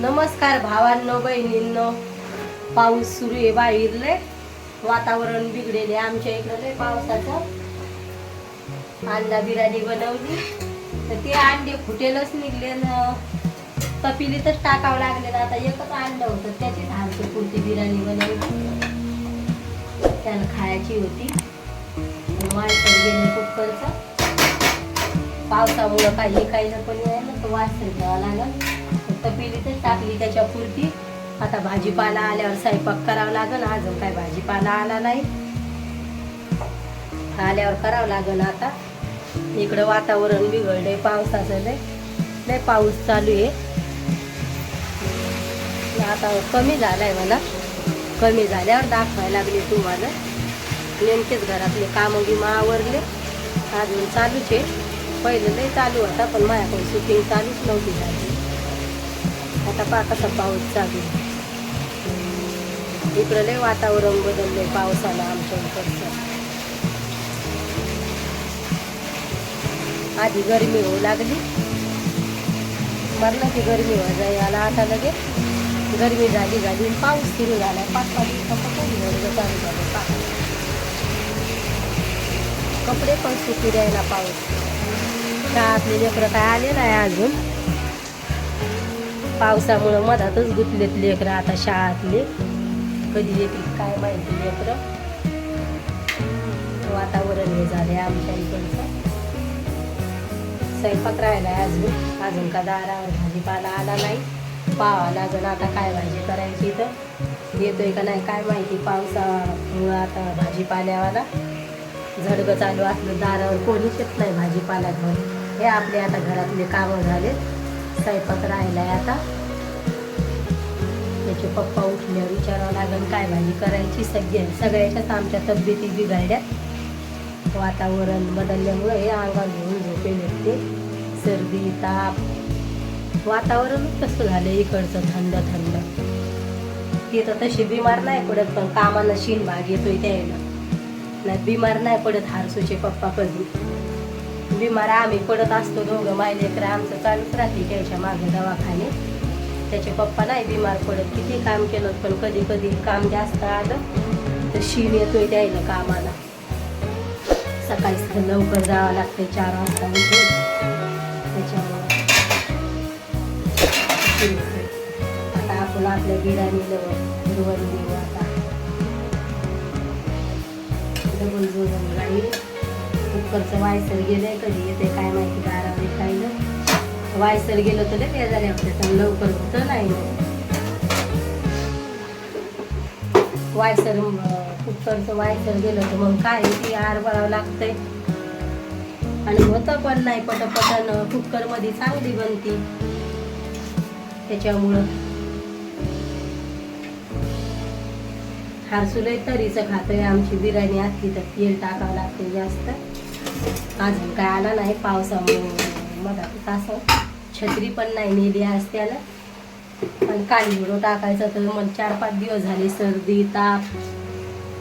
नमस्कार भावांनो बहिणींनो. पाऊस सुरू आहे बाहेरले वातावरण बिघडेले आमच्या इकडं लय पावसाचं. अंडा बिर्याणी बनवली. तर ते अंडे फुटेलच निघले न तपिलीतच टाकावं लागले ना. आता एकच अंड होतं त्याची धारची पुरती बिर्याणी बनवली. त्याला खायची होती. वायसर गेले कुकरचं. पावसामुळं काही काही पण यायला ना तो वायसर घ्यावा लागेल. तपिलीतच टाकली त्याच्यापुरती. आता भाजीपाला आल्यावर स्वयंपाक करावा लागेल. अजून काय भाजीपाला आला नाही. आल्यावर करावं लागेल आता. इकडं वातावरण बिघडलंय पावसाचं लय. पाऊस चालू आहे. आता कमी झालाय मला कमी झाल्यावर दाखवायला लागले तुम्हाला. नेमकेच घरातले कामं बिमं आवरले. अजून चालूच आहे. पहिलं लय चालू होता पण माझ्याकडे शूटिंग चालूच नव्हती झाली. आता पहा कसा पाऊस चालू इकडं लय वातावरण बदललंय पावसाला आमच्या इकडचं. आधी गरमी होऊ लागली. मरणाची गरमी व्हायला जाई आला आता लगेच. गरमी झाली झाली. पाऊस सुरू झाला. पाच पाच दिवसापासून वर्ग चालू झालं. पहा. कपडे पण सुकी द्यायला पाऊस. आपले लेकरं काय आले नाही अजून. पावसामुळं मधातच गुतलेत लेकरं आता शाळातले. कधी येतील काय माहिती लेकरं. हो, वातावरण हे झाले आमच्या इकडचं. स्वयंपाक राहिला आहे अजून. अजून का दारावर भाजीपाला आला नाही. पाहावा अजून आता काय भाजी करायची तर येतोय का नाही काय माहिती. पावसामुळं आता भाजीपाल्यावाला झडगं चालू असलं दारावर कोणीच येत नाही भाजीपाला हे आपले आता घरातले कामं झाले स्वयंपाक राहिला आहे आता. त्याचे पप्पा उठल्यावर विचारावं लागेल काय भाजी करायची सगळ्या सगळ्याच्याच आमच्या तब्येती बिघडल्या. वातावरण बदलल्यामुळे हे अंगावर घेऊन झोपे भेटते सर्दी ताप. वातावरण कसं झालं इकडचं थंड थंड. ती तर तशी बिमार नाही पडत पण कामानं शीन भाग येतोय त्याला नाही बिमार नाही पडत हारसूचे पप्पा कधी. बिमार आम्ही पडत असतो दोघं मायलेकर आमचं चालूच राहते त्याच्यामागे दवाखाने. त्याचे पप्पा नाही बिमार पडत किती काम केलं पण कधी कधी काम जास्त आलं तर शीन येतोय द्यायला कामाला. सकाळी लवकर जावं लागते चार वाजता उठून. त्याच्यामुळं आता आपण आपल्या बिर्याणीला हिरवण देऊ आता. डबल जोडून राहील. कुकरचं वायसर गेलंय कधी? येते काय माहिती? दारावर खायलं वायसर गेलं तर लय झाले आपल्या लवकर होतं नाही. वायसर कुकरचं वायसर गेलं तर मग काय? ती आर भरावं लागतंय? आणि होतं पण नाही पटपटन कुकरमध्ये चांगली बनती. त्याच्यामुळं. हारसुलय तरीचं खातोय. आमची बिर्याणी असली तर तेल टाकावं लागते जास्त. अजून काय आला नाही पावसामुळे. मधात असं छत्री पण नाही नेली आज त्यानं. आणि काही हिरो टाकायचा तर मग चार पाच दिवस झाले सर्दी ताप.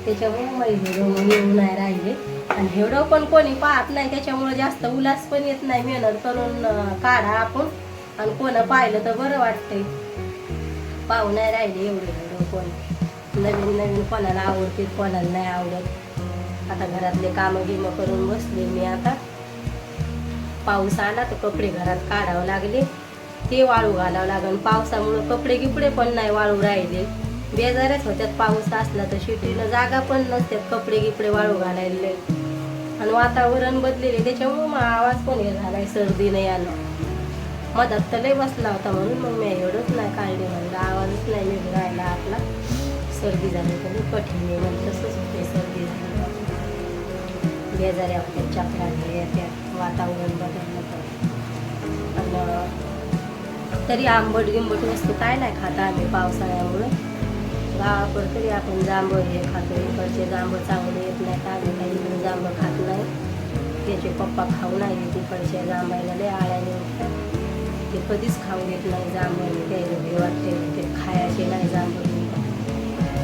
त्याच्यामुळे मग हिरो येऊ नाही राहिले. आणि हिरो पण कोणी पाहत नाही. त्याच्यामुळे जास्त उल्हास पण येत नाही. मेहनत करून काढा आपण. आणि कोणं पाहिलं तर बरं वाटतंय. पाहू नाही राहिले एवढे हिरो कोण. नवीन नवीन कोणाला आवडते कोणाला नाही आवडत. आता घरातले कामं गिमं करून बसले मी आता. पाऊस आला तर कपडे घरात काढावं लागले. ते वाळू घालावं लागेल पावसामुळं कपडे गिपडे पण नाही वाळू राहिले. बेजारच होत्यात पाऊस असला तर शिटीनं जागा पण नसत्यात कपडे गिपडे वाळू घालायले. आणि वातावरण बदलेले. त्याच्यामुळं मग आवाज पण हे झालाय सर्दी नाही आलं. मधात तर लय बसला होता म्हणून मग मी एवढंच नाही काढले म्हणलं. आवाजच नाही निघून राहिला आपला. सर्दी झाली तर कठीण आहे म्हणजे तसंच होते सर्दी झाली. बेजाऱ्या होत्या चक्रा त्या वातावरण बदललं तर. आणि तरी आंबट गिंबट वस्तू काय नाही खाता आम्ही पावसाळ्यामुळं. गावाकडं तरी आपण जांभळ हे खातो इकडचे जांभळ चांगले येत नाही का आम्ही काही इकडे जांभळ खात नाही. त्याचे पप्पा खाऊ नाही येत इकडच्या जांभळाला लय आळ्याने उठतात. ते कधीच खाऊ देत नाही जांभळ त्याला भे वाटते ते खायचे नाही जांभळ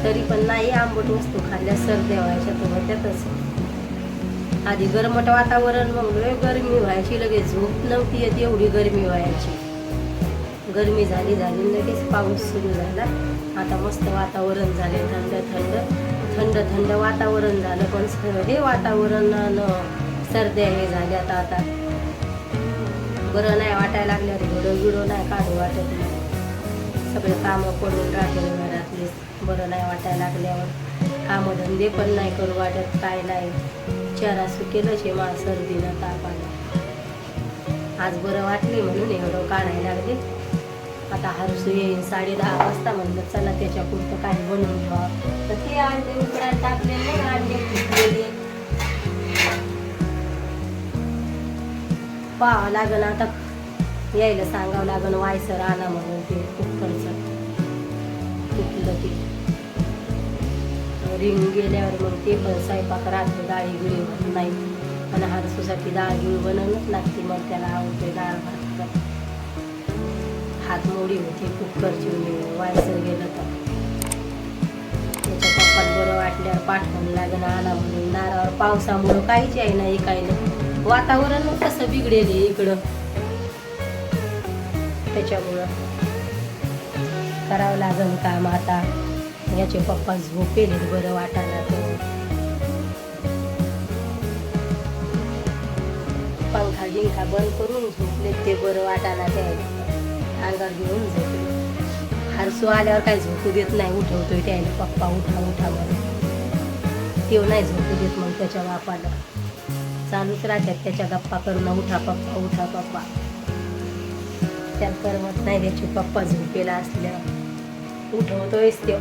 तरी पण नाही आंबट वस्तू खाल्ल्या सर्द्या व्हायच्या तर होत्यातच आधी गरमट वातावरण मग लय गरमी व्हायची लगेच झोप नव्हती येत एवढी गरमी व्हायची. गरमी झाली झाली लगेच पाऊस सुरू झाला. आता मस्त वातावरण झाले थंड थंड. थंड थंड वातावरण झालं पण हे वातावरणानं सर्द्या हे झाल्यात आता बरं नाही वाटायला लागल्या घडं गिडं नाही काढू वाटत नाही. सगळे कामं पडून राहिले घरातले. बरं नाही वाटायला लागल्यावर. कामं धंदे पण नाही करू वाटत काय नाही. चारा सुकेलच आहे मा सर्दीनं ताप आला. आज बरं वाटले म्हणून एवढं काढायला लागले. आता हरसू येईन साडे दहा वाजता म्हणलं चला त्याच्या पुढचं काय बनवून घ्यावा तर ते अंडे उकडायला टाकले अंडे फुटलेले पाहावं लागन आता. यायला सांगावं लागन वायसर आला म्हणून ते कुकरचं. तुटलं ते. रिंग गेल्यावर मग ते पण स्वयंपाक राहतो डाळी गिळी होत नाही. पण हरसूसाठी डाळ गिळ बनवणंच लागते मग त्याला आवडते डाळ भात. हात मोडी होती कुकरची वायसर गेलं तर. त्याच्या पप्पात बरं वाटल्यावर पाठवून लागणं आला म्हणून. नारावर पावसामुळं काहीच आहे नाही काही नाही वातावरण कसं बिघडेल इकडं. त्याच्यामुळं करावं लागेल काम आता. याचे पप्पा झोपेले बरं वाटायला तर पंखा गिंखा बंद करून झोपले ते बरं वाटायला ते अंगावर घेऊन झोपले. हरसू आल्यावर काय झोपू देत नाही उठवतोय त्याने. पप्पा उठा उठा म्हणून तेव नाही झोपू देत मग त्याच्या बापाला. चालूच राहतात त्याच्या गप्पा करून उठा पप्पा उठा पप्पा. त्यात करमत नाही त्याचे पप्पा झोपेला असल्या उठवतोयच ते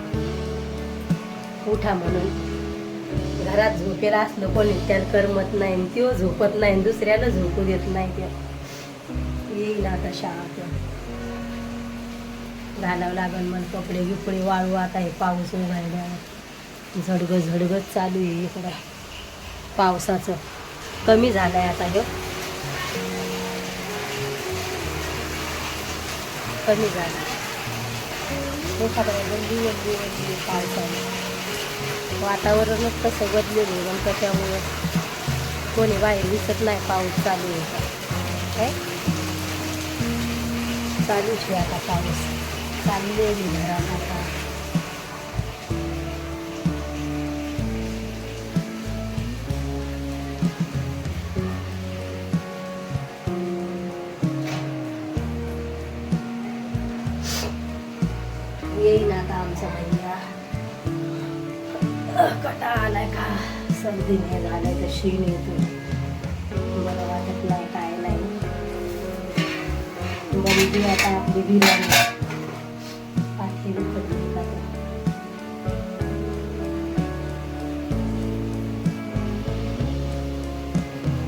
उठा म्हणून. घरात झोपेला असलं कोणी त्याला करमत नाही त्यो झोपत नाही दुसऱ्याला झोपू देत नाही त्या. येईल आता शाळा घालावं लागेल मग कपडे बिपडे वाळू आता हे पाऊस उघडल्यावर झडगं झडगत चालू आहे इकडं. पावसाचं कमी झालं आहे आता हे. कमी झालं हे सगळं पावसाने वातावरणच तसं बदलेलं आहे मग त्याच्यामुळं कोणी बाहेर दिसत नाही पाऊस चालू आहे. काय? चालूच आहे आता पाऊस. चालले मी घरात आता. सर्दी नाही झालंय तर शीण येतो बरं वाटत नाही काय नाही. बनली आता आपली बिर्याणी पाठी पडली का ते.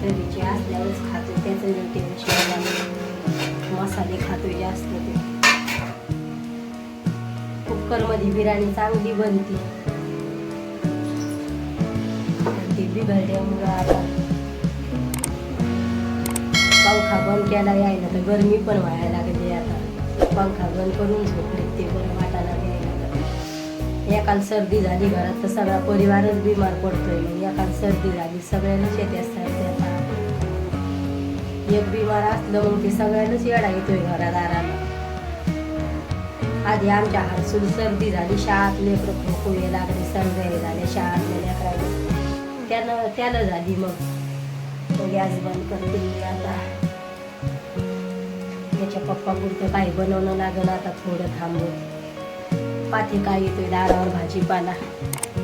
घरीचे असल्यावरच खातो त्याचं नाही. टेन्शन मसाले खातो जास्त ते. कुकरमध्ये बिर्याणी चांगली बनते. पण आता पंखा बंद केला यायला तर गरमी पण व्हायला लागली आता. पंखा बंद करून झोपले ते बरं वाटायला यायला एकाला सर्दी झाली घरात तर सगळा परिवारच बिमार पडतोय. मग एकाला सर्दी झाली सगळ्यांनाच येते असतात आता. एक बिमार असलं मग ते सगळ्यांनाच येडा येतोय घरादाराला. आधी आमच्या हरसून सर्दी झाली शाळात लेकरं खोकू ये लागले सर्दी झाले शाळातल्या लेकरांना त्यानं त्याला झाली मग. तो गॅस बंद करते मी आता. याच्या पप्पा पुरतं काही बनवणं लागलं आता थोडं थांबून. पाठी काय येतोय दारावर भाजीपाला.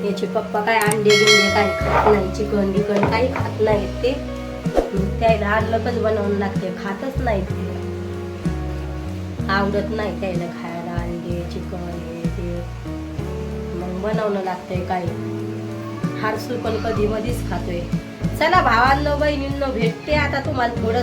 याचे पप्पा काय अंडे बिंडे काही खात नाही चिकन बिकन काही खात नाहीत ते. त्याला आलंकच बनवून लागते खातच नाहीत ते. आवडत नाही त्याला खायला अंडे चिकन हे ते. मग बनवणं लागतंय काही. हारसूळ पण कधी मधीच खातोय. चला भावांनो बहिणींनो भेटते आता तुम्हाला थोडं